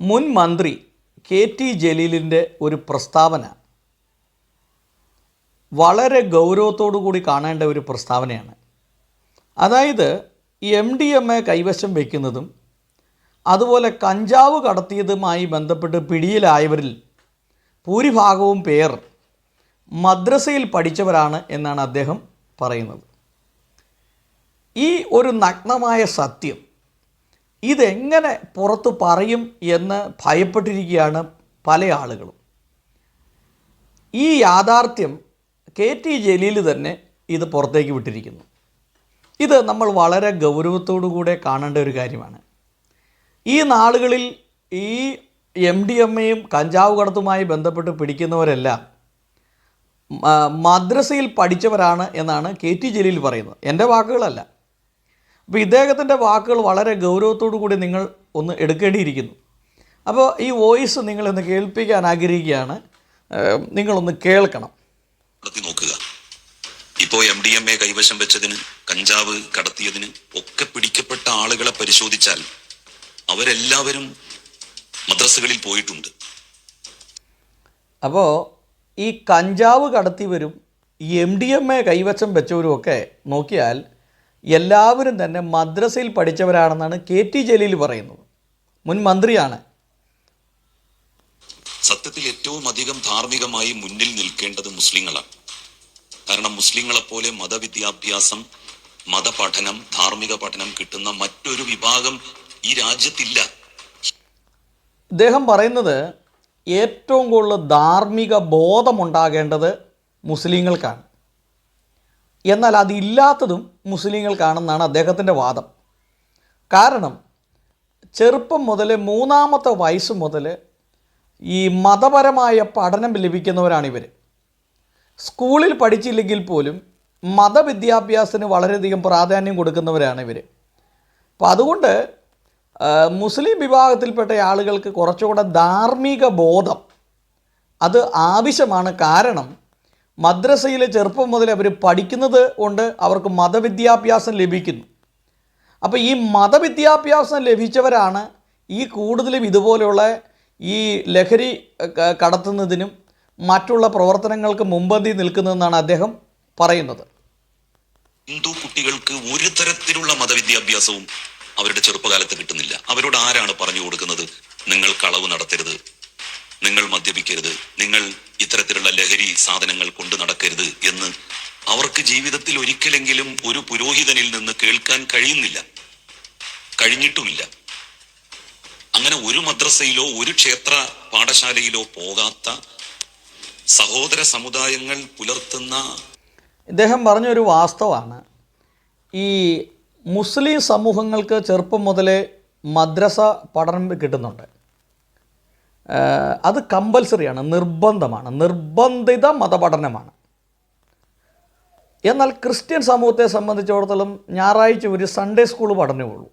മുൻ മന്ത്രി K T ജലീലിന്റെ ഒരു പ്രസ്താവന വളരെ ഗൗരവത്തോടു കൂടി കാണേണ്ട ഒരു പ്രസ്താവനയാണ്. അതായത് എം ഡി എം എ കൈവശം വയ്ക്കുന്നതും അതുപോലെ കഞ്ചാവ് കടത്തിയതുമായി ബന്ധപ്പെട്ട് പിടിയിലായവരിൽ ഭൂരിഭാഗവും പേർ മദ്രസയിൽ പഠിച്ചവരാണ് എന്നാണ് അദ്ദേഹം പറയുന്നത്. ഈ ഒരു നഗ്നമായ സത്യം ഇതെങ്ങനെ പുറത്ത് പറയും എന്ന് ഭയപ്പെട്ടിരിക്കുകയാണ് പല ആളുകളും. ഈ യാഥാർത്ഥ്യം കെ ടി ജലീൽ തന്നെ ഇത് പുറത്തേക്ക് വിട്ടിരിക്കുന്നു. ഇത് നമ്മൾ വളരെ ഗൗരവത്തോടു കൂടെ കാണേണ്ട ഒരു കാര്യമാണ്. ഈ നാളുകളിൽ ഈ എം ഡി എം എയും കഞ്ചാവ് കടത്തുമായി ബന്ധപ്പെട്ട് പിടിക്കുന്നവരെല്ലാം മദ്രസയിൽ പഠിച്ചവരാണ് എന്നാണ് കെ ടി ജലീൽ പറയുന്നത്. എന്റെ വാക്കുകളല്ല. അപ്പോൾ ഇദ്ദേഹത്തിന്റെ വാക്കുകൾ വളരെ ഗൗരവത്തോടു കൂടി നിങ്ങൾ ഒന്ന് എടുക്കേണ്ടിയിരിക്കുന്നു. അപ്പോൾ ഈ വോയിസ് നിങ്ങളിന്ന് കേൾപ്പിക്കാൻ ആഗ്രഹിക്കുകയാണ്. നിങ്ങളൊന്ന് കേൾക്കണം. നോക്കുക. ഇപ്പോ എം ഡി എം എ കൈവശം വെച്ചതിന് കഞ്ചാവ് കടത്തിയതിന് ഒക്കെ പിടിക്കപ്പെട്ട ആളുകളെ പരിശോധിച്ചാൽ അവരെല്ലാവരും മദ്രസകളിൽ പോയിട്ടുണ്ട്. അപ്പോൾ ഈ കഞ്ചാവ് കടത്തിയവരും എം ഡി എം എ കൈവശം വെച്ചവരും ഒക്കെ നോക്കിയാൽ എല്ലാവരും തന്നെ മദ്രസയിൽ പഠിച്ചവരാണെന്നാണ് കെ ടി ജലീൽ പറയുന്നത്. മുൻ മന്ത്രിയാണ്. സത്യത്തിൽ ഏറ്റവും അധികം ധാർമ്മികമായി മുന്നിൽ നിൽക്കേണ്ടത് മുസ്ലിങ്ങളാണ്. കാരണം മുസ്ലിങ്ങളെ പോലെ മതവിദ്യാഭ്യാസം മതപഠനം ധാർമ്മിക പഠനം കിട്ടുന്ന മറ്റൊരു വിഭാഗം ഈ രാജ്യത്തില്ല. അദ്ദേഹം പറയുന്നത് ഏറ്റവും കൂടുതൽ ധാർമ്മിക ബോധമുണ്ടാകേണ്ടത് മുസ്ലിങ്ങൾക്കാണ്. എന്നാൽ അതില്ലാത്തതും മുസ്ലിങ്ങൾക്കാണെന്നാണ് അദ്ദേഹത്തിന്റെ വാദം. കാരണം ചെറുപ്പം മുതൽ മൂന്നാമത്തെ വയസ്സ് മുതൽ ഈ മതപരമായ പഠനം ലഭിക്കുന്നവരാണിവർ സ്കൂളിൽ പഠിച്ചില്ലെങ്കിൽ പോലും മതവിദ്യാഭ്യാസത്തിന് വളരെയധികം പ്രാധാന്യം കൊടുക്കുന്നവരാണ് ഇവർ അപ്പോൾ അതുകൊണ്ട് മുസ്ലിം വിഭാഗത്തിൽപ്പെട്ട ആളുകൾക്ക് കുറച്ചുകൂടെ ധാർമ്മിക ബോധം അത് ആവശ്യമാണ്. കാരണം മദ്രസയിൽ ചെറുപ്പം മുതൽ അവർ പഠിക്കുന്നത് കൊണ്ട് അവർക്ക് മതവിദ്യാഭ്യാസം ലഭിക്കുന്നു. അപ്പോൾ ഈ മതവിദ്യാഭ്യാസം ലഭിച്ചവരാണ് ഈ കൂടുതലും ഇതുപോലെയുള്ള ഈ ലഹരി കടത്തുന്നതിനും മറ്റുള്ള പ്രവർത്തനങ്ങൾക്ക് മുമ്പന്തി നിൽക്കുന്നതെന്നാണ് അദ്ദേഹം പറയുന്നത്. ഹിന്ദു കുട്ടികൾക്ക് ഒരു തരത്തിലുള്ള മതവിദ്യാഭ്യാസവും അവരുടെ ചെറുപ്പകാലത്ത് കിട്ടുന്നില്ല. അവരോട് ആരാണ് പറഞ്ഞു കൊടുക്കുന്നത്? നിങ്ങൾ കളവ് നടത്തരുത്. നിങ്ങൾ മദ്യപിക്കരുത്. നിങ്ങൾ ഇത്തരത്തിലുള്ള ലഹരി സാധനങ്ങൾ കൊണ്ടു നടക്കരുത് എന്ന് അവർക്ക് ജീവിതത്തിൽ ഒരിക്കലെങ്കിലും ഒരു പുരോഹിതനിൽ നിന്ന് കേൾക്കാൻ കഴിയുന്നില്ല. കഴിഞ്ഞിട്ടുമില്ല. അങ്ങനെ ഒരു മദ്രസയിലോ ഒരു ക്ഷേത്ര പാഠശാലയിലോ പോകാത്ത സഹോദര സമുദായങ്ങൾ പുലർത്തുന്ന ഇദ്ദേഹം പറഞ്ഞൊരു വാസ്തവമാണ് ഈ മുസ്ലിം സമൂഹങ്ങൾക്ക് ചെറുപ്പം മുതലേ മദ്രസ പഠനം കിട്ടുന്നുണ്ട്. അത് കമ്പൽസറിയാണ് നിർബന്ധമാണ് നിർബന്ധിത മതപഠനമാണ്. എന്നാൽ ക്രിസ്ത്യൻ സമൂഹത്തെ സംബന്ധിച്ചിടത്തോളം ഞായറാഴ്ച ഒരു സൺഡേ സ്കൂൾ പഠനമേ ഉള്ളൂ.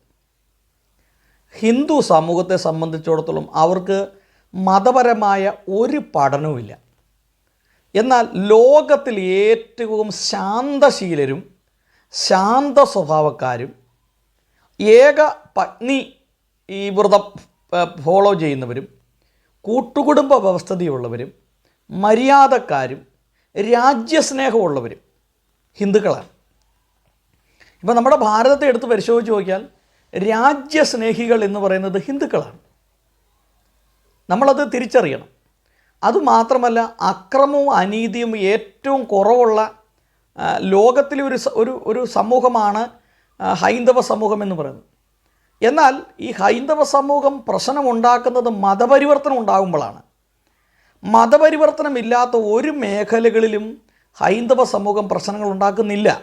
ഹിന്ദു സമൂഹത്തെ സംബന്ധിച്ചിടത്തോളം അവർക്ക് മതപരമായ ഒരു പഠനവുമില്ല. എന്നാൽ ലോകത്തിൽ ഏറ്റവും ശാന്തശീലരും ശാന്ത സ്വഭാവക്കാരും ഏക പത്നി ഈ വ്രതം ഫോളോ ചെയ്യുന്നവരും കൂട്ടുകുടുംബ വ്യവസ്ഥതയുള്ളവരും മര്യാദക്കാരും രാജ്യസ്നേഹമുള്ളവരും ഹിന്ദുക്കളാണ്. ഇപ്പം നമ്മുടെ ഭാരതത്തെ എടുത്ത് പരിശോധിച്ച് നോക്കിയാൽ രാജ്യസ്നേഹികൾ എന്ന് പറയുന്നത് ഹിന്ദുക്കളാണ്. നമ്മളത് തിരിച്ചറിയണം. അതുമാത്രമല്ല അക്രമവും അനീതിയും ഏറ്റവും കുറവുള്ള ലോകത്തിലെ ഒരു ഒരു ഒരു സമൂഹമാണ് ഹൈന്ദവ സമൂഹം എന്ന് പറയുന്നത്. എന്നാൽ ഈ ഹൈന്ദവ സമൂഹം പ്രശ്നമുണ്ടാക്കുന്നത് മതപരിവർത്തനം ഉണ്ടാകുമ്പോഴാണ്. മതപരിവർത്തനമില്ലാത്ത ഒരു മേഖലകളിലും ഹൈന്ദവ സമൂഹം പ്രശ്നങ്ങൾ ഉണ്ടാക്കുന്നില്ല.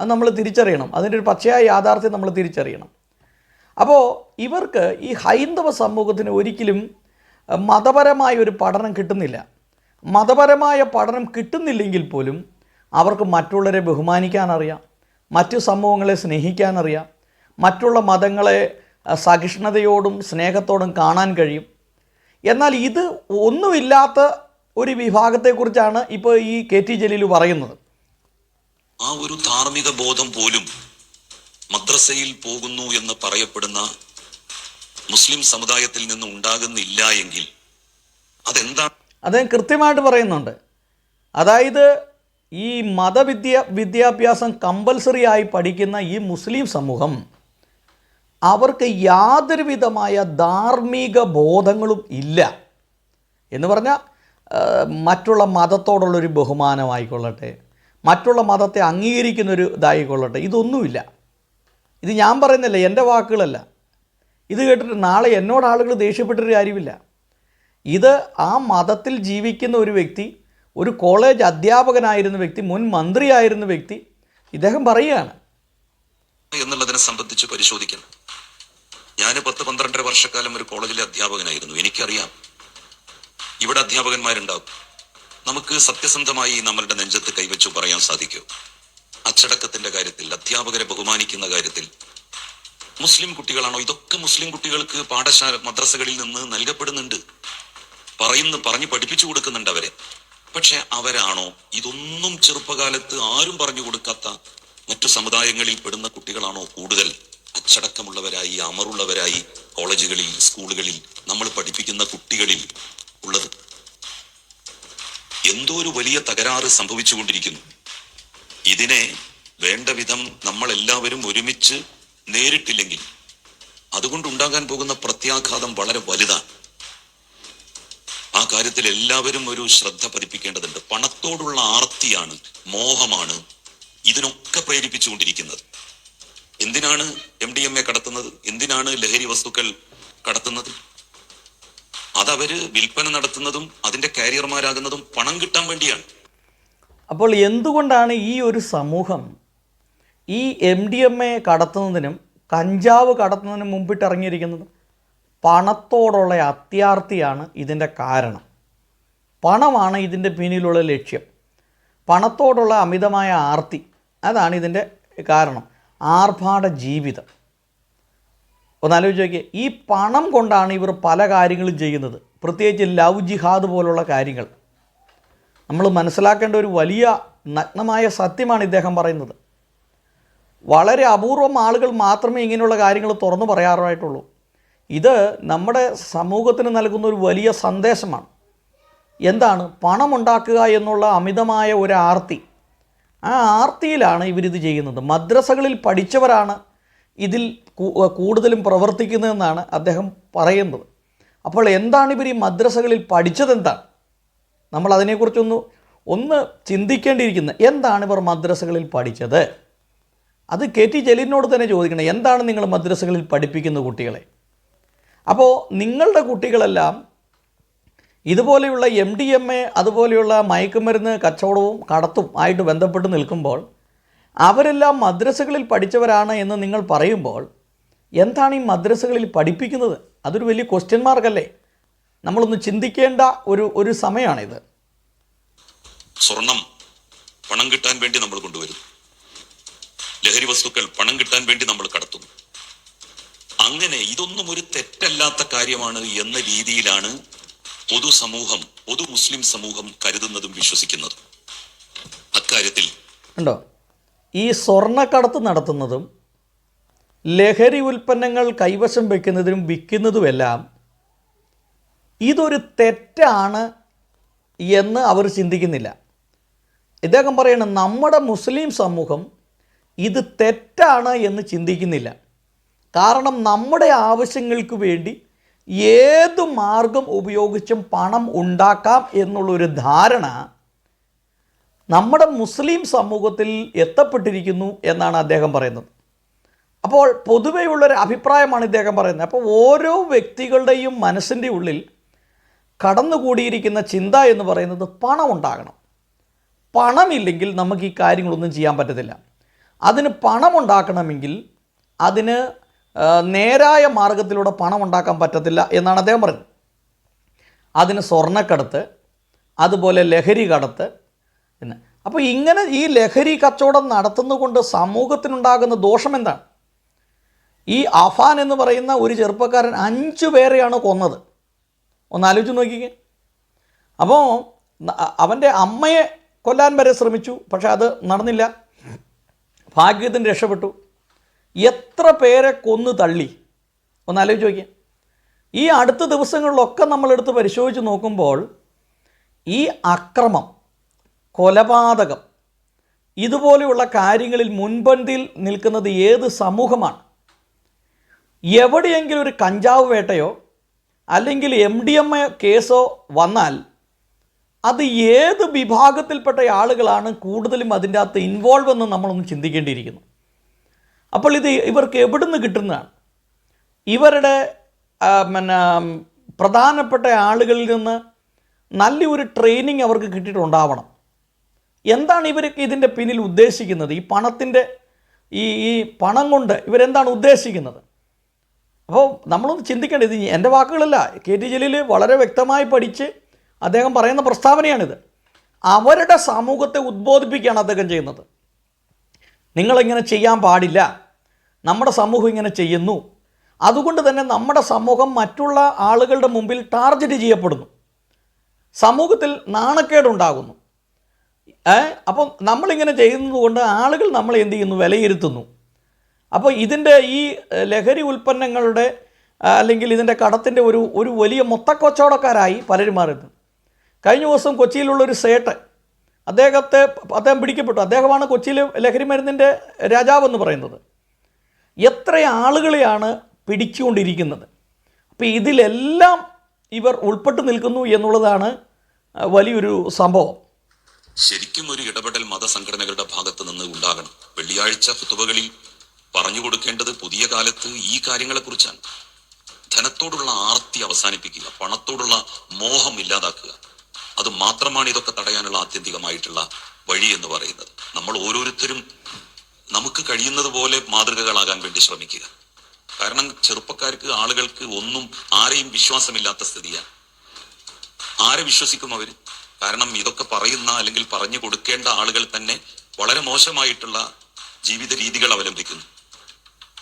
അത് നമ്മൾ തിരിച്ചറിയണം. അതിന്റെ ഒരു പച്ചയായ യാഥാർത്ഥ്യം നമ്മൾ തിരിച്ചറിയണം. അപ്പോൾ ഇവർക്ക് ഈ ഹൈന്ദവ സമൂഹത്തിന് ഒരിക്കലും മതപരമായ ഒരു പഠനം കിട്ടുന്നില്ല. മതപരമായ പഠനം കിട്ടുന്നില്ലെങ്കിൽ പോലും അവർക്ക് മറ്റുള്ളവരെ ബഹുമാനിക്കാനറിയാം. മറ്റു സമൂഹങ്ങളെ സ്നേഹിക്കാൻ അറിയാം മറ്റുള്ള മതങ്ങളെ സഹിഷ്ണുതയോടും സ്നേഹത്തോടും കാണാൻ കഴിയും. എന്നാൽ ഇത് ഒന്നുമില്ലാത്ത ഒരു വിഭാഗത്തെക്കുറിച്ചാണ് ഇപ്പോൾ ഈ കെ ടി ജലീൽ പറയുന്നത്. ആ ഒരു ധാർമ്മിക ബോധം പോലും മദ്രസയിൽ പോകുന്നു എന്ന് പറയപ്പെടുന്ന മുസ്ലിം സമുദായത്തിൽ നിന്ന് ഉണ്ടാകുന്നില്ല എങ്കിൽ അതെന്താണ് അദ്ദേഹം കൃത്യമായിട്ട് പറയുന്നുണ്ട്. അതായത് ഈ മതവിദ്യ വിദ്യാഭ്യാസം കമ്പൽസറി ആയി പഠിക്കുന്ന ഈ മുസ്ലിം സമൂഹം അവർക്ക് യാതൊരു വിധമായ ധാർമ്മിക ബോധങ്ങളും ഇല്ല. എന്ന് പറഞ്ഞാൽ മറ്റുള്ള മതത്തോടുള്ളൊരു ബഹുമാനമായിക്കൊള്ളട്ടെ മറ്റുള്ള മതത്തെ അംഗീകരിക്കുന്നൊരു ഇതായിക്കൊള്ളട്ടെ ഇതൊന്നുമില്ല. ഇത് ഞാൻ പറയുന്നില്ല എന്റെ വാക്കുകളല്ല. ഇത് കേട്ടിട്ട് നാളെ എന്നോട് ആളുകൾ ദേഷ്യപ്പെട്ടൊരു കാര്യമില്ല. ഇത് ആ മതത്തിൽ ജീവിക്കുന്ന ഒരു വ്യക്തി ഒരു കോളേജ് അധ്യാപകനായിരുന്ന വ്യക്തി മുൻ മന്ത്രിയായിരുന്ന വ്യക്തി ഇദ്ദേഹം പറയുകയാണ്. എന്നുള്ളതിനെ സംബന്ധിച്ച് പരിശോധിക്കണം ഞാൻ പത്ത് പന്ത്രണ്ടര വർഷക്കാലം ഒരു കോളേജിലെ അധ്യാപകനായിരുന്നു. എനിക്കറിയാം. ഇവിടെ അധ്യാപകന്മാരുണ്ടാവും. നമുക്ക് സത്യസന്ധമായി നമ്മളുടെ നെഞ്ചത്ത് കൈവച്ചു പറയാൻ സാധിക്കൂ. അച്ചടക്കത്തിന്റെ കാര്യത്തിൽ അധ്യാപകരെ ബഹുമാനിക്കുന്ന കാര്യത്തിൽ. മുസ്ലിം കുട്ടികളാണോ? ഇതൊക്കെ മുസ്ലിം കുട്ടികൾക്ക് പാഠശാല മദ്രസകളിൽ നിന്ന് നൽകപ്പെടുന്നുണ്ട്. പറയുന്ന പറഞ്ഞ് പഠിപ്പിച്ചു കൊടുക്കുന്നുണ്ട് അവരെ. പക്ഷെ അവരാണോ? ഇതൊന്നും ചെറുപ്പകാലത്ത് ആരും പറഞ്ഞു കൊടുക്കാത്ത മറ്റു സമുദായങ്ങളിൽ പെടുന്ന കുട്ടികളാണോ കൂടുതൽ? അച്ചടക്കമുള്ളവരായി അമറുള്ളവരായി കോളേജുകളിൽ സ്കൂളുകളിൽ നമ്മൾ പഠിപ്പിക്കുന്ന കുട്ടികളിൽ ഉള്ളത്. എന്തോ ഒരു വലിയ തകരാറ് സംഭവിച്ചുകൊണ്ടിരിക്കുന്നു. ഇതിനെ വേണ്ട വിധം നമ്മൾ എല്ലാവരും ഒരുമിച്ച് നേരിട്ടില്ലെങ്കിൽ അതുകൊണ്ടുണ്ടാകാൻ പോകുന്ന പ്രത്യാഘാതം വളരെ വലുതാണ്. ആ കാര്യത്തിൽ എല്ലാവരും ഒരു ശ്രദ്ധ പതിപ്പിക്കേണ്ടതുണ്ട്. പണത്തോടുള്ള ആർത്തിയാണ് മോഹമാണ് ഇതിനൊക്കെ പ്രേരിപ്പിച്ചുകൊണ്ടിരിക്കുന്നത്. എന്തിനാണ് എം ഡി എം എ കടത്തുന്നത്? എന്തിനാണ് ലഹരി വസ്തുക്കൾ കടത്തുന്നത്? അതവര് വിൽപ്പന നടത്തുന്നതും അതിന്റെ കാരിയർമാരാകുന്നതും പണം കിട്ടാൻ വേണ്ടിയാണ്. അപ്പോൾ എന്തുകൊണ്ടാണ് ഈ ഒരു സമൂഹം ഈ എം ഡി എം എ കടത്തുന്നതിനും കഞ്ചാവ് കടത്തുന്നതിനും മുമ്പിട്ട് ഇറങ്ങിയിരിക്കുന്നത്? പണത്തോടുള്ള അത്യാർത്തിയാണ് ഇതിന്റെ കാരണം. പണമാണ് ഇതിന്റെ പിന്നിലുള്ള ലക്ഷ്യം. പണത്തോടുള്ള അമിതമായ ആർത്തി. അതാണ് ഇതിന്റെ കാരണം. ആർഭാട ജീവിതം. ഒന്നാലോചിച്ച് നോക്കിയേ ഈ പണം കൊണ്ടാണ് ഇവർ പല കാര്യങ്ങളും ചെയ്യുന്നത്. പ്രത്യേകിച്ച് ലവ് ജിഹാദ് പോലുള്ള കാര്യങ്ങൾ. നമ്മൾ മനസ്സിലാക്കേണ്ട ഒരു വലിയ നഗ്നമായ സത്യമാണ് ഇദ്ദേഹം പറയുന്നത്. വളരെ അപൂർവം ആളുകൾ മാത്രമേ ഇങ്ങനെയുള്ള കാര്യങ്ങൾ തുറന്നു പറയാറായിട്ടുള്ളൂ. ഇത് നമ്മുടെ സമൂഹത്തിന് നൽകുന്ന ഒരു വലിയ സന്ദേശമാണ്. എന്താണ്? പണമുണ്ടാക്കുക എന്നുള്ള അമിതമായ ഒരു ആർത്തി. ആ ആർത്തിയിലാണ് ഇവരിത് ചെയ്യുന്നത്. മദ്രസകളിൽ പഠിച്ചവരാണ് ഇതിൽ കൂടുതലും പ്രവർത്തിക്കുന്നതെന്നാണ് അദ്ദേഹം പറയുന്നത്. അപ്പോൾ എന്താണ് ഇവർ ഈ മദ്രസകളിൽ പഠിച്ചതെന്താണ്? നമ്മൾ അതിനെക്കുറിച്ചൊന്ന് ഒന്ന് ചിന്തിക്കേണ്ടിയിരിക്കുന്നത് എന്താണ് ഇവർ മദ്രസകളിൽ പഠിച്ചത്? അത് കെ ടി ജലീലിനോട് തന്നെ ചോദിക്കണം. എന്താണ് നിങ്ങൾ മദ്രസകളിൽ പഠിപ്പിക്കുന്ന കുട്ടികളെ? അപ്പോൾ നിങ്ങളുടെ കുട്ടികളെല്ലാം ഇതുപോലെയുള്ള എം ഡി എം എ അതുപോലെയുള്ള മയക്കുമരുന്ന് കച്ചവടവും കടത്തും ആയിട്ട് ബന്ധപ്പെട്ട് നിൽക്കുമ്പോൾ അവരെല്ലാം മദ്രസകളിൽ പഠിച്ചവരാണ് എന്ന് നിങ്ങൾ പറയുമ്പോൾ എന്താണ് ഈ മദ്രസകളിൽ പഠിപ്പിക്കുന്നത്? അതൊരു വലിയ ക്വസ്റ്റ്യൻ മാർക്കല്ലേ നമ്മളൊന്ന് ചിന്തിക്കേണ്ട ഒരു ഒരു സമയമാണിത്. സ്വർണം പണം കിട്ടാൻ വേണ്ടി നമ്മൾ കൊണ്ടുവരുന്നു. ലഹരി വസ്തുക്കൾ പണം കിട്ടാൻ വേണ്ടി നമ്മൾ കടത്തുന്നു. അങ്ങനെ ഇതൊന്നും ഒരു തെറ്റല്ലാത്ത കാര്യമാണ് എന്ന രീതിയിലാണ് പൊതുസമൂഹം പൊതു മുസ്ലിം സമൂഹം കരുതുന്നതും വിശ്വസിക്കുന്നതും. അക്കാര്യത്തിൽ ഉണ്ടോ ഈ സ്വർണക്കടത്ത് നടത്തുന്നതും ലഹരി ഉൽപ്പന്നങ്ങൾ കൈവശം വയ്ക്കുന്നതിനും വിൽക്കുന്നതുമെല്ലാം ഇതൊരു തെറ്റാണ് എന്ന് അവർ ചിന്തിക്കുന്നില്ല. ഇദ്ദേഹം പറയണം നമ്മുടെ മുസ്ലിം സമൂഹം ഇത് തെറ്റാണ് എന്ന് ചിന്തിക്കുന്നില്ല. കാരണം നമ്മുടെ ആവശ്യങ്ങൾക്ക് വേണ്ടി ഏതു മാർഗം ഉപയോഗിച്ചും പണം ഉണ്ടാക്കാം എന്നുള്ളൊരു ധാരണ നമ്മുടെ മുസ്ലിം സമൂഹത്തിൽ എത്തപ്പെട്ടിരിക്കുന്നു എന്നാണ് അദ്ദേഹം പറയുന്നത്. അപ്പോൾ പൊതുവെയുള്ളൊരു അഭിപ്രായമാണ് ഇദ്ദേഹം പറയുന്നത്. അപ്പോൾ ഓരോ വ്യക്തികളുടെയും മനസ്സിന്റെ ഉള്ളിൽ കടന്നുകൂടിയിരിക്കുന്ന ചിന്ത എന്ന് പറയുന്നത് പണം ഉണ്ടാകണം. പണമില്ലെങ്കിൽ നമുക്ക് ഈ കാര്യങ്ങളൊന്നും ചെയ്യാൻ പറ്റത്തില്ല. അതിന് പണം ഉണ്ടാക്കണമെങ്കിൽ അതിന് നേരായ മാർഗത്തിലൂടെ പണം ഉണ്ടാക്കാൻ പറ്റത്തില്ല എന്നാണ് അദ്ദേഹം പറഞ്ഞത്. അതിന് സ്വർണക്കടത്ത് അതുപോലെ ലഹരി കടത്ത് എന്ന്. അപ്പോൾ ഇങ്ങനെ ഈ ലഹരി കച്ചവടം നടത്തുന്നതുകൊണ്ട് സമൂഹത്തിനുണ്ടാകുന്ന ദോഷം എന്താണ്? ഈ അഫാൻ എന്ന് പറയുന്ന ഒരു ചെറുപ്പക്കാരൻ അഞ്ചു പേരെയാണ് കൊന്നത്. ഒന്ന് ആലോചിച്ച് നോക്കിക്കേ. അപ്പോൾ അവന്റെ അമ്മയെ കൊല്ലാൻ വരെ ശ്രമിച്ചു പക്ഷെ അത് നടന്നില്ല. ഭാഗ്യത്തിന് രക്ഷപ്പെട്ടു. എത്ര പേരെ കൊന്നു തള്ളി? ഒന്ന് ആലോചിച്ച് നോക്കിയാൽ ഈ അടുത്ത ദിവസങ്ങളിലൊക്കെ നമ്മളെടുത്ത് പരിശോധിച്ച് നോക്കുമ്പോൾ ഈ അക്രമം കൊലപാതകം ഇതുപോലെയുള്ള കാര്യങ്ങളിൽ മുൻപന്തിയിൽ നിൽക്കുന്നത് ഏത് സമൂഹമാണ്? എവിടെയെങ്കിലും ഒരു കഞ്ചാവ് വേട്ടയോ അല്ലെങ്കിൽ എം ഡി എം എ കേസോ വന്നാൽ അത് ഏത് വിഭാഗത്തിൽപ്പെട്ട ആളുകളാണ് കൂടുതലും അതിന്റെ അകത്ത് ഇൻവോൾവ് എന്ന് നമ്മളൊന്ന് ചിന്തിക്കേണ്ടിയിരിക്കുന്നു? അപ്പോൾ ഇത് ഇവർക്ക് എവിടുന്ന് കിട്ടുന്നതാണ്? ഇവരുടെ പിന്നെ പ്രധാനപ്പെട്ട ആളുകളിൽ നിന്ന് നല്ലൊരു ട്രെയിനിങ് അവർക്ക് കിട്ടിയിട്ടുണ്ടാവണം. എന്താണ് ഇവരൊക്കെ ഇതിന്റെ പിന്നിൽ ഉദ്ദേശിക്കുന്നത്? ഈ പണത്തിന്റെ ഈ ഈ പണം കൊണ്ട് ഇവരെന്താണ് ഉദ്ദേശിക്കുന്നത്? അപ്പോൾ നമ്മളൊന്ന് ചിന്തിക്കേണ്ടത് ഇത് എന്റെ വാക്കുകളല്ല. കെ ടി ജലീൽ വളരെ വ്യക്തമായി പഠിച്ച് അദ്ദേഹം പറയുന്ന പ്രസ്താവനയാണിത്. അവരുടെ സമൂഹത്തെ ഉദ്ബോധിപ്പിക്കുകയാണ് അദ്ദേഹം ചെയ്യുന്നത്. നിങ്ങളിങ്ങനെ ചെയ്യാൻ പാടില്ല. നമ്മുടെ സമൂഹം ഇങ്ങനെ ചെയ്യുന്നു. അതുകൊണ്ട് തന്നെ നമ്മുടെ സമൂഹം മറ്റുള്ള ആളുകളുടെ മുമ്പിൽ ടാർഗറ്റ് ചെയ്യപ്പെടുന്നു. സമൂഹത്തിൽ നാണക്കേടുണ്ടാകുന്നു. ഏ? അപ്പോൾ നമ്മളിങ്ങനെ ചെയ്യുന്നത് കൊണ്ട് ആളുകൾ നമ്മളെ എന്ത് ചെയ്യുന്നു? വിലയിരുത്തുന്നു. അപ്പോൾ ഇതിന്റെ ഈ ലഹരി ഉൽപ്പന്നങ്ങളുടെ അല്ലെങ്കിൽ ഇതിന്റെ കടത്തിന്റെ ഒരു ഒരു വലിയ മൊത്തക്കച്ചവടക്കാരായി പലരും മാറുന്നു കഴിഞ്ഞ ദിവസം കൊച്ചിയിലുള്ളൊരു സേട്ട് അദ്ദേഹത്തെ അദ്ദേഹം പിടിക്കപ്പെട്ടു. അദ്ദേഹമാണ് കൊച്ചിയിൽ ലഹരി മരുന്നിന്റെ രാജാവെന്ന് പറയുന്നത്. എത്ര ആളുകളെയാണ് പിടിച്ചുകൊണ്ടിരിക്കുന്നത്? അപ്പോൾ ഇതിലെല്ലാം ഇവർ ഉൾപ്പെട്ടു നിൽക്കുന്നു എന്നുള്ളതാണ് വലിയൊരു സംഭവം. ശരിക്കും ഒരു ഇടപെടൽ മതസംഘടനകളുടെ ഭാഗത്ത് നിന്ന് ഉണ്ടാകണം. വെള്ളിയാഴ്ച കുത്തുവകളിൽ പറഞ്ഞു കൊടുക്കേണ്ടത് പുതിയ കാലത്ത് ഈ കാര്യങ്ങളെക്കുറിച്ചാണ്. ധനത്തോടുള്ള ആർത്തി അവസാനിപ്പിക്കുക പണത്തോടുള്ള മോഹം ഇല്ലാതാക്കുക. അത് മാത്രമാണ് ഇതൊക്കെ തടയാനുള്ള ആത്യന്തികമായിട്ടുള്ള വഴി എന്ന് പറയുന്നത്. നമ്മൾ ഓരോരുത്തരും നമുക്ക് കഴിയുന്നത് പോലെ മാതൃകകളാകാൻ വേണ്ടി ശ്രമിക്കുക. കാരണം ചെറുപ്പക്കാർക്ക് ആളുകൾക്ക് ഒന്നും ആരെയും വിശ്വാസമില്ലാത്ത സ്ഥിതിയാണ്. ആരെ വിശ്വസിക്കും അവർ കാരണം ഇതൊക്കെ പറയുന്ന അല്ലെങ്കിൽ പറഞ്ഞു കൊടുക്കേണ്ട ആളുകൾ തന്നെ വളരെ മോശമായിട്ടുള്ള ജീവിത രീതികൾ അവലംബിക്കുന്നു.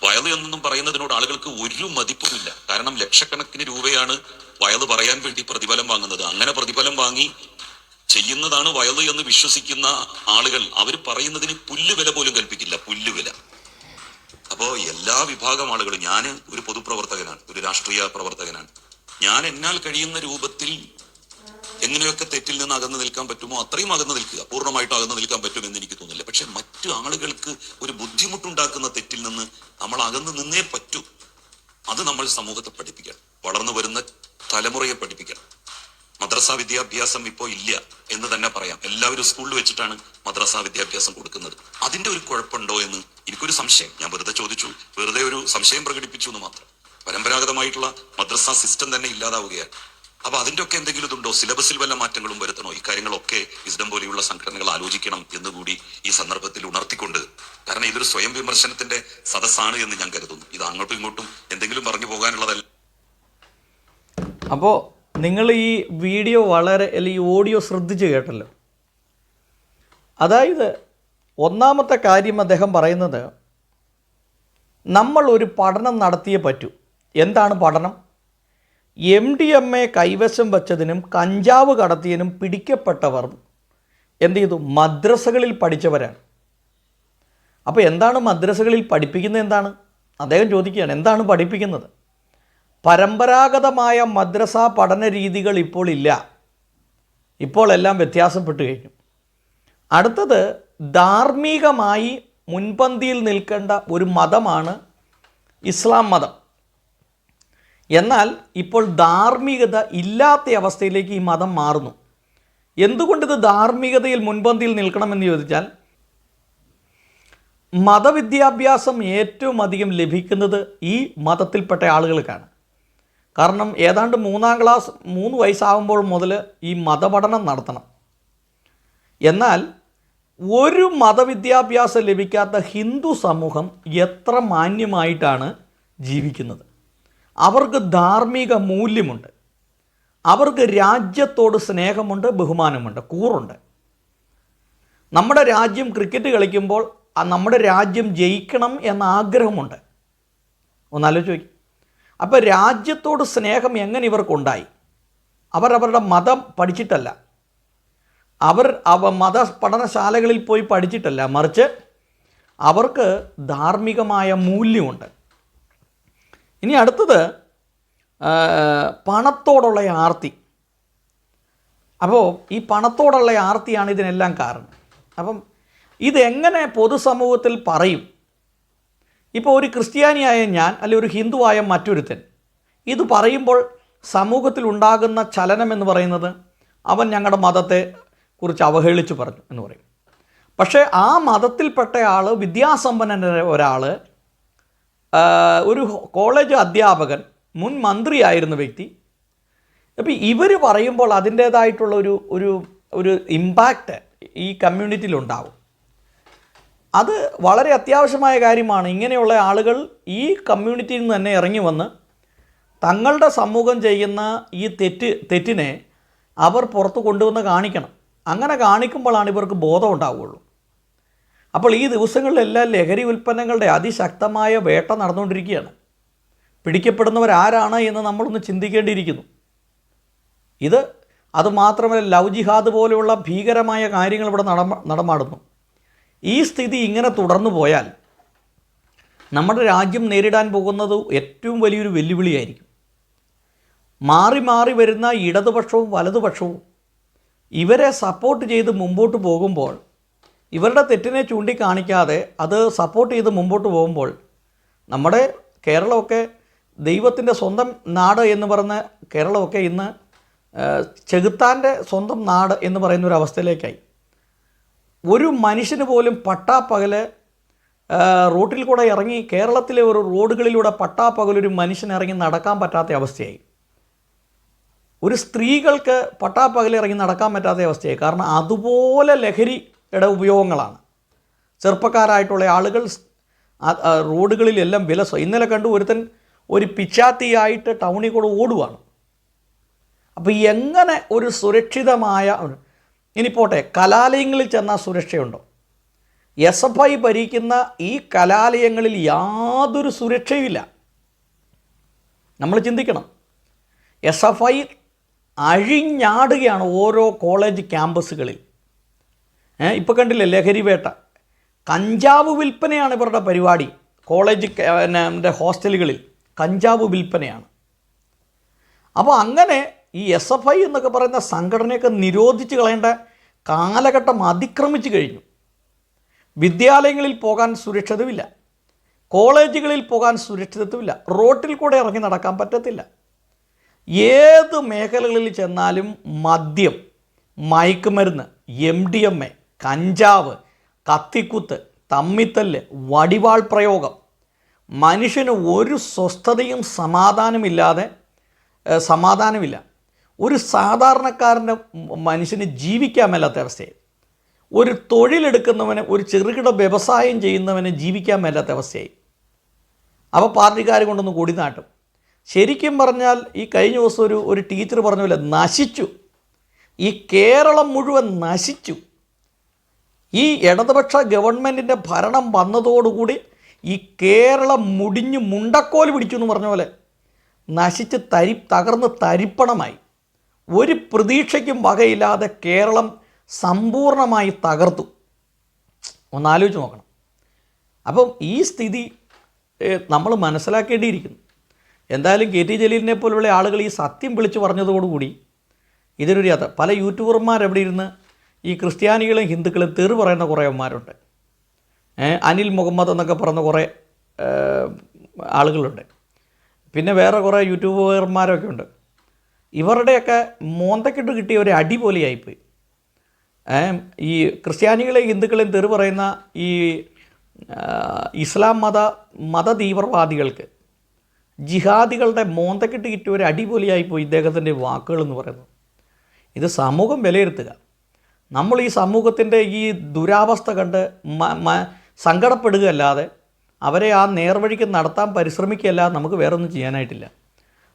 വയലു എന്നൊന്നും പറയുന്നതിനോട് ആളുകൾക്ക് ഒരു മതിപ്പുമില്ല. കാരണം ലക്ഷക്കണക്കിന് രൂപയാണ് വയൽ പറയാൻ വേണ്ടി പ്രതിഫലം വാങ്ങുന്നത്. അങ്ങനെ പ്രതിഫലം വാങ്ങി ചെയ്യുന്നതാണ് വയൽ എന്ന് വിശ്വസിക്കുന്ന ആളുകൾ. അവർ പറയുന്നതിന് പുല്ലുവില പോലും കൽപ്പിക്കില്ല. പുല്ലുവില അപ്പോ എല്ലാ വിഭാഗം ആളുകളും ഞാൻ ഒരു പൊതുപ്രവർത്തകനാണ് ഒരു രാഷ്ട്രീയ പ്രവർത്തകനാണ്. ഞാൻ എന്നാൽ കഴിയുന്ന രൂപത്തിൽ എങ്ങനെയൊക്കെ തെറ്റിൽ നിന്ന് അകന്നു നിൽക്കാൻ പറ്റുമോ അത്രയും അകന്നു നിൽക്കുക. പൂർണമായിട്ടും അകന്നു നിൽക്കാൻ പറ്റുമെന്ന് എനിക്ക് തോന്നില്ല പക്ഷെ മറ്റു ആളുകൾക്ക് ഒരു ബുദ്ധിമുട്ടുണ്ടാക്കുന്ന തെറ്റിൽ നിന്ന് നമ്മൾ അകന്നു നിന്നേ പറ്റൂ. അത് നമ്മൾ സമൂഹത്തെ പഠിപ്പിക്കണം. വളർന്നു വരുന്ന തലമുറയെ പഠിപ്പിക്കണം. മദ്രസ വിദ്യാഭ്യാസം ഇപ്പോൾ ഇല്ല എന്ന് തന്നെ പറയാം. എല്ലാവരും സ്കൂളിൽ വെച്ചിട്ടാണ് മദ്രസ വിദ്യാഭ്യാസം കൊടുക്കുന്നത്. അതിന്റെ ഒരു കുഴപ്പമുണ്ടോ എന്ന് എനിക്കൊരു സംശയം. ഞാൻ വെറുതെ ചോദിച്ചു. വെറുതെ ഒരു സംശയം പ്രകടിപ്പിച്ചു എന്ന് മാത്രം. പരമ്പരാഗതമായിട്ടുള്ള മദ്രസ സിസ്റ്റം തന്നെ ഇല്ലാതാവുകയാണ്. അപ്പൊ അതിന്റെ ഒക്കെ എന്തെങ്കിലും ഇതുണ്ടോ? സിലബസിൽ വല്ല മാറ്റങ്ങളും വരുത്തണോ? ഇക്കാര്യങ്ങളൊക്കെ വിസ്ഡം പോലെയുള്ള സംഘടനകൾ ആലോചിക്കണം എന്ന് കൂടി ഈ സന്ദർഭത്തിൽ ഉണർത്തിക്കൊണ്ട്. കാരണം ഇതൊരു സ്വയം വിമർശനത്തിന്റെ സദസ്സാണ് എന്ന് ഞാൻ കരുതുന്നു. ഇത് അങ്ങോട്ടും ഇങ്ങോട്ടും എന്തെങ്കിലും പറഞ്ഞു പോകാനുള്ളതല്ല. അപ്പോൾ നിങ്ങൾ ഈ വീഡിയോ വളരെ അല്ലെങ്കിൽ ഈ ഓഡിയോ ശ്രദ്ധിച്ച് കേട്ടല്ലോ. അതായത് ഒന്നാമത്തെ കാര്യം അദ്ദേഹം പറയുന്നത് നമ്മൾ ഒരു പഠനം നടത്തിയേ പറ്റൂ. എന്താണ് പഠനം? എം ഡി എം എ കൈവശം വച്ചതിനും കഞ്ചാവ് കടത്തിയതിനും പിടിക്കപ്പെട്ടവർ എന്ത് ചെയ്തു? മദ്രസകളിൽ പഠിച്ചവരാണ്. അപ്പോൾ എന്താണ് മദ്രസകളിൽ പഠിപ്പിക്കുന്നത് എന്താണ്? അദ്ദേഹം ചോദിക്കുകയാണ് എന്താണ് പഠിപ്പിക്കുന്നത്? പരമ്പരാഗതമായ മദ്രസ പഠന രീതികൾ ഇപ്പോൾ ഇല്ല. ഇപ്പോൾ എല്ലാം വ്യത്യാസപ്പെട്ടു കഴിഞ്ഞു. അടുത്തത് ധാർമ്മികമായി മുൻപന്തിയിൽ നിൽക്കേണ്ട ഒരു മതമാണ് ഇസ്ലാം മതം. എന്നാൽ ഇപ്പോൾ ധാർമ്മികത ഇല്ലാത്ത അവസ്ഥയിലേക്ക് ഈ മതം മാറുന്നു. എന്തുകൊണ്ടിത് ധാർമ്മികതയിൽ മുൻപന്തിയിൽ നിൽക്കണമെന്ന് ചോദിച്ചാൽ മതവിദ്യാഭ്യാസം ഏറ്റവും അധികം ലഭിക്കുന്നത് ഈ മതത്തിൽപ്പെട്ട ആളുകൾക്കാണ്. കാരണം ഏതാണ്ട് മൂന്നാം ക്ലാസ് മൂന്ന് വയസ്സാകുമ്പോൾ മുതൽ ഈ മതപഠനം നടത്തണം. എന്നാൽ ഒരു മതവിദ്യാഭ്യാസം ലഭിക്കാത്ത ഹിന്ദു സമൂഹം എത്ര മാന്യമായിട്ടാണ് ജീവിക്കുന്നത്? അവർക്ക് ധാർമ്മിക മൂല്യമുണ്ട്. അവർക്ക് രാജ്യത്തോട് സ്നേഹമുണ്ട് ബഹുമാനമുണ്ട് കൂറുണ്ട്. നമ്മുടെ രാജ്യം ക്രിക്കറ്റ് കളിക്കുമ്പോൾ നമ്മുടെ രാജ്യം ജയിക്കണം എന്ന ആഗ്രഹമുണ്ട്. ഒന്നാലോചിച്ച് നോക്കി. അപ്പോൾ രാജ്യത്തോട് സ്നേഹം എങ്ങനെ ഇവർക്കുണ്ടായി? അവർ അവരുടെ മതം പഠിച്ചിട്ടല്ല. അവർ അവ മത പഠനശാലകളിൽ പോയി പഠിച്ചിട്ടല്ല. മറിച്ച് അവർക്ക് ധാർമ്മികമായ മൂല്യമുണ്ട്. ഇനി അടുത്തത് പണത്തോടുള്ള ആർത്തി. അപ്പോൾ ഈ പണത്തോടുള്ള ആർത്തിയാണ് ഇതിനെല്ലാം കാരണം. അപ്പം ഇതെങ്ങനെ പൊതുസമൂഹത്തിൽ പറയും? ഇപ്പോൾ ഒരു ക്രിസ്ത്യാനിയായ ഞാൻ അല്ലെങ്കിൽ ഒരു ഹിന്ദുവായ മറ്റൊരുത്തൻ ഇത് പറയുമ്പോൾ സമൂഹത്തിൽ ഉണ്ടാകുന്ന ചലനം എന്ന് പറയുന്നത് അവൻ ഞങ്ങളുടെ മതത്തെ കുറിച്ച് അവഹേളിച്ച് പറഞ്ഞു എന്ന് പറയും. പക്ഷേ ആ മതത്തിൽപ്പെട്ട ആൾ വിദ്യാസമ്പന്നനായ ഒരാൾ ഒരു കോളേജ് അധ്യാപകൻ മുൻ മന്ത്രിയായിരുന്ന വ്യക്തി. അപ്പോൾ ഇവർ പറയുമ്പോൾ അതിന്റേതായിട്ടുള്ള ഒരു ഒരു ഒരു ഇമ്പാക്റ്റ് ഈ കമ്മ്യൂണിറ്റിയിൽ ഉണ്ടാവും. അത് വളരെ അത്യാവശ്യമായ കാര്യമാണ്. ഇങ്ങനെയുള്ള ആളുകൾ ഈ കമ്മ്യൂണിറ്റിയിൽ നിന്ന് തന്നെ ഇറങ്ങി വന്ന് തങ്ങളുടെ സമൂഹം ചെയ്യുന്ന ഈ തെറ്റ് തെറ്റിനെ അവർ പുറത്ത് കൊണ്ടുവന്ന് കാണിക്കണം. അങ്ങനെ കാണിക്കുമ്പോഴാണ് ഇവർക്ക് ബോധം ഉണ്ടാവുകയുള്ളൂ അപ്പോൾ ഈ ദിവസങ്ങളിലെല്ലാം ലഹരി ഉൽപ്പന്നങ്ങളുടെ അതിശക്തമായ വേട്ട നടന്നുകൊണ്ടിരിക്കുകയാണ്. പിടിക്കപ്പെടുന്നവരാരാണ് എന്ന് നമ്മളൊന്ന് ചിന്തിക്കേണ്ടിയിരിക്കുന്നു. ഇത് അതുമാത്രമല്ല ലവ് ജിഹാദ് പോലെയുള്ള ഭീകരമായ കാര്യങ്ങൾ ഇവിടെ നട നടമാടുന്നു. ഈ സ്ഥിതി ഇങ്ങനെ തുടർന്നു പോയാൽ നമ്മുടെ രാജ്യം നേരിടാൻ പോകുന്നത് ഏറ്റവും വലിയൊരു വെല്ലുവിളിയായിരിക്കും. മാറി മാറി വരുന്ന ഇടതുപക്ഷവും വലതുപക്ഷവും ഇവരെ സപ്പോർട്ട് ചെയ്ത് മുമ്പോട്ട് പോകുമ്പോൾ ഇവരുടെ തെറ്റിനെ ചൂണ്ടിക്കാണിക്കാതെ അത് സപ്പോർട്ട് ചെയ്ത് മുമ്പോട്ട് പോകുമ്പോൾ നമ്മുടെ കേരളമൊക്കെ ദൈവത്തിന്റെ സ്വന്തം നാട് എന്ന് പറഞ്ഞ കേരളമൊക്കെ ഇന്ന് ചെകുത്താന്റെ സ്വന്തം നാട് എന്ന് പറയുന്ന ഒരു അവസ്ഥയിലേക്കായി. ഒരു മനുഷ്യന് പോലും പട്ടാപ്പകൽ റോട്ടിൽ കൂടെ ഇറങ്ങി കേരളത്തിലെ ഒരു റോഡുകളിലൂടെ പട്ടാപ്പകൽ ഒരു മനുഷ്യൻ ഇറങ്ങി നടക്കാൻ പറ്റാത്ത അവസ്ഥയായി. ഒരു സ്ത്രീകൾക്ക് പട്ടാപ്പകൽ ഇറങ്ങി നടക്കാൻ പറ്റാത്ത അവസ്ഥയായി. കാരണം അതുപോലെ ലഹരിയുടെ ഉപയോഗങ്ങളാണ്. ചെറുപ്പക്കാരായിട്ടുള്ള ആളുകൾ റോഡുകളിലെല്ലാം വില ഇന്നലെ കണ്ടു ഒരുത്തൻ ഒരു പിച്ചാത്തിയായിട്ട് ടൗണിൽ കൂടെ ഓടുവാണ്. അപ്പോൾ എങ്ങനെ ഒരു സുരക്ഷിതമായ ഇനി പോട്ടെ കലാലയങ്ങളിൽ ചെന്നാൽ സുരക്ഷയുണ്ടോ? എസ് എഫ് ഐ ഭരിക്കുന്ന ഈ കലാലയങ്ങളിൽ യാതൊരു സുരക്ഷയുമില്ല. നമ്മൾ ചിന്തിക്കണം. എസ് എഫ് ഐ അഴിഞ്ഞാടുകയാണ് ഓരോ കോളേജ് ക്യാമ്പസുകളിൽ. ഇപ്പോൾ കണ്ടില്ലേ ലഹരിവേട്ട? കഞ്ചാവ് വിൽപ്പനയാണ് ഇവരുടെ പരിപാടി. കോളേജ് പിന്നെ ഹോസ്റ്റലുകളിൽ കഞ്ചാവ് വിൽപ്പനയാണ്. അപ്പോൾ അങ്ങനെ ഈ എസ് എഫ് ഐ എന്നൊക്കെ പറയുന്ന സംഘടനയൊക്കെ നിരോധിച്ച് കളയേണ്ട. കാലഘട്ടം അതിക്രമിച്ചു കഴിഞ്ഞു. വിദ്യാലയങ്ങളിൽ പോകാൻ സുരക്ഷിതമില്ല കോളേജുകളിൽ പോകാൻ സുരക്ഷിതത്വമില്ല. റോട്ടിൽ കൂടെ ഇറങ്ങി നടക്കാൻ പറ്റത്തില്ല. ഏത് മേഖലകളിൽ ചെന്നാലും മദ്യം മയക്കുമരുന്ന് എം ഡി എം എ കഞ്ചാവ് കത്തിക്കുത്ത് തമ്മിത്തല്ല് വടിവാൾ പ്രയോഗം മനുഷ്യന് ഒരു സ്വസ്ഥതയും സമാധാനമില്ലാതെ സമാധാനമില്ല. ഒരു സാധാരണക്കാരന്റെ മനുഷ്യന് ജീവിക്കാൻ മേലാത്ത അവസ്ഥയായി. ഒരു തൊഴിലെടുക്കുന്നവന് ഒരു ചെറുകിട വ്യവസായം ചെയ്യുന്നവന് ജീവിക്കാൻ മേലാത്ത അവസ്ഥയായി. അപ്പോൾ പാർട്ടിക്കാർ കൊണ്ടൊന്ന് കൂടി നാട്ടും. ശരിക്കും പറഞ്ഞാൽ ഈ കഴിഞ്ഞ ദിവസം ഒരു ഒരു ടീച്ചർ പറഞ്ഞ പോലെ നശിച്ചു. ഈ കേരളം മുഴുവൻ നശിച്ചു. ഈ ഇടതുപക്ഷ ഗവൺമെന്റിന്റെ ഭരണം വന്നതോടുകൂടി ഈ കേരളം മുടിഞ്ഞ് മുണ്ടക്കോൽ പിടിച്ചു എന്ന് പറഞ്ഞ പോലെ നശിച്ച് തരി തകർന്ന് തരിപ്പണമായി. ഒരു പ്രതീക്ഷയ്ക്കും വകയില്ലാതെ കേരളം സമ്പൂർണമായി തകർത്തു. ഒന്നാലോചിച്ച് നോക്കണം. അപ്പം ഈ സ്ഥിതി നമ്മൾ മനസ്സിലാക്കേണ്ടിയിരിക്കുന്നു. എന്തായാലും കെ ടി ജലീലിനെ പോലുള്ള ആളുകൾ ഈ സത്യം വിളിച്ചു പറഞ്ഞതോടുകൂടി ഇതിനൊരു യാത്ര. പല യൂട്യൂബർമാർ എവിടെ ഇരുന്ന് ഈ ക്രിസ്ത്യാനികളും ഹിന്ദുക്കളും തെറി പറയുന്ന കുറേ അമ്മമാരുണ്ട് അനിൽ മുഹമ്മദ് എന്നൊക്കെ പറയുന്ന കുറേ ആളുകളുണ്ട്. പിന്നെ വേറെ കുറേ യൂട്യൂബർമാരൊക്കെ ഉണ്ട്. ഇവരുടെയൊക്കെ മോന്തക്കിട്ട് കിട്ടിയ ഒരു അടി പോലെയായിപ്പോയി. ഈ ക്രിസ്ത്യാനികളെ ഹിന്ദുക്കളെയും തെറി പറയുന്ന ഈ ഇസ്ലാം മത മത തീവ്രവാദികൾക്ക് ജിഹാദികളുടെ മോന്തക്കിട്ട് കിട്ടിയ ഒരു അടിപൊളിയായിപ്പോയി ഇദ്ദേഹത്തിന്റെ വാക്കുകൾ എന്ന് പറയുന്നത്. ഇത് സമൂഹം വിലയിരുത്തുക. നമ്മൾ ഈ സമൂഹത്തിന്റെ ഈ ദുരാവസ്ഥ കണ്ട് സങ്കടപ്പെടുകയല്ലാതെ അവരെ ആ നേർവഴിക്ക് നടത്താൻ പരിശ്രമിക്കുകയല്ലാതെ നമുക്ക് വേറൊന്നും ചെയ്യാനായിട്ടില്ല.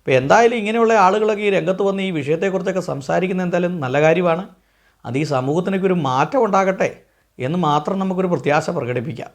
അപ്പോൾ എന്തായാലും ഇങ്ങനെയുള്ള ആളുകളൊക്കെ ഈ രംഗത്ത് വന്ന് ഈ വിഷയത്തെക്കുറിച്ചൊക്കെ സംസാരിക്കുന്നത് എന്തായാലും നല്ല കാര്യമാണ്. അത് ഈ സമൂഹത്തിനൊക്കെ ഒരു മാറ്റം ഉണ്ടാകട്ടെ എന്ന് മാത്രം നമുക്കൊരു പ്രത്യാശ പ്രകടിപ്പിക്കാം.